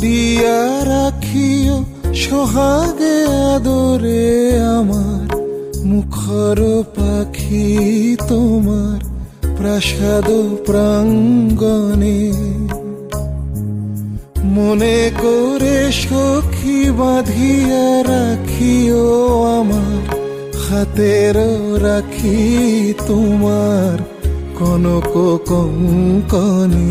ধরিয়া রাখিও সোহাগে আদরে আমার মুখর পাখি তোমার প্রাসাদ প্রাঙ্গণে। মনে করে সখী বাঁধিয়া রাখিও আমার, হাতের রাখি তোমার কনক কঙ্কনে।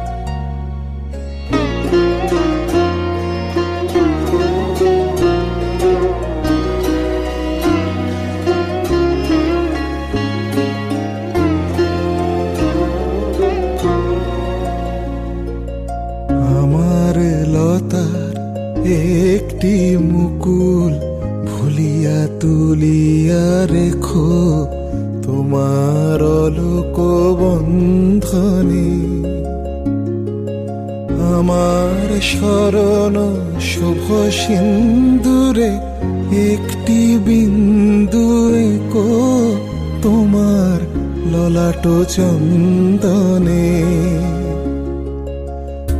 লতার একটি মুকুল ভুলিয়া তুলিয়া রেখো তোমার অলোক বন্ধনে আমার শরণ শুভ সিন্দুরে, একটি বিন্দু একো তোমার ললাট চন্দনে।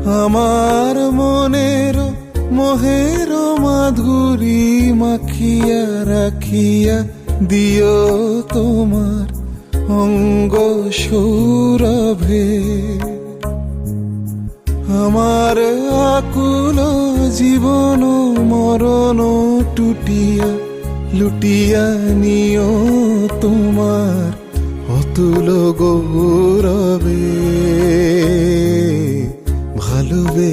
আমার মনের মোহের মাধুরী মাখিয়া রাখিয়া দিও তোমার অঙ্গ সৌরভে। আমার আকুল জীবন মরণ টুটিয়া লুটিয়া নিও তোমার অতুল গৌরবে।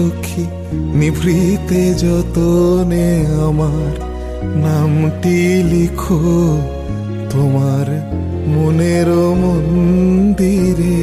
সখী নিভৃতে যতনে আমার নামটি লিখো। তোমার মনের মন্দিরে